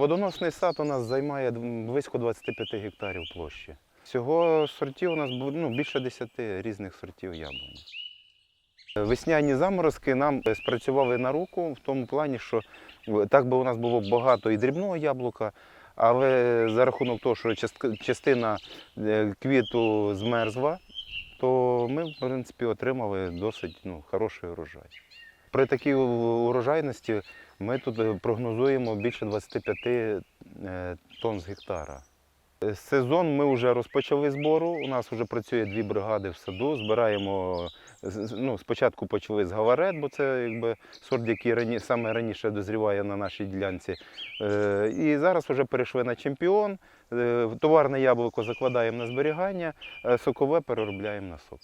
Плодоносний сад у нас займає близько 25 гектарів площі. Всього сортів у нас ну, більше 10 різних сортів яблуні. Весняні заморозки нам спрацювали на руку в тому плані, що так би у нас було багато і дрібного яблука, але за рахунок того, що частина е, квіту змерзла, то ми, в принципі, отримали досить ну, хороший урожай. При такій урожайності ми тут прогнозуємо більше 25 е, тонн з гектара. Сезон ми вже розпочали збору. У нас вже працює дві бригади в саду. Збираємо ну, спочатку почали з гаварет, бо це якби сорт, який рані, саме раніше дозріває на нашій ділянці. Е, і зараз вже перейшли на чемпіон. Е, товарне яблуко закладаємо на зберігання, е, сокове переробляємо на сок.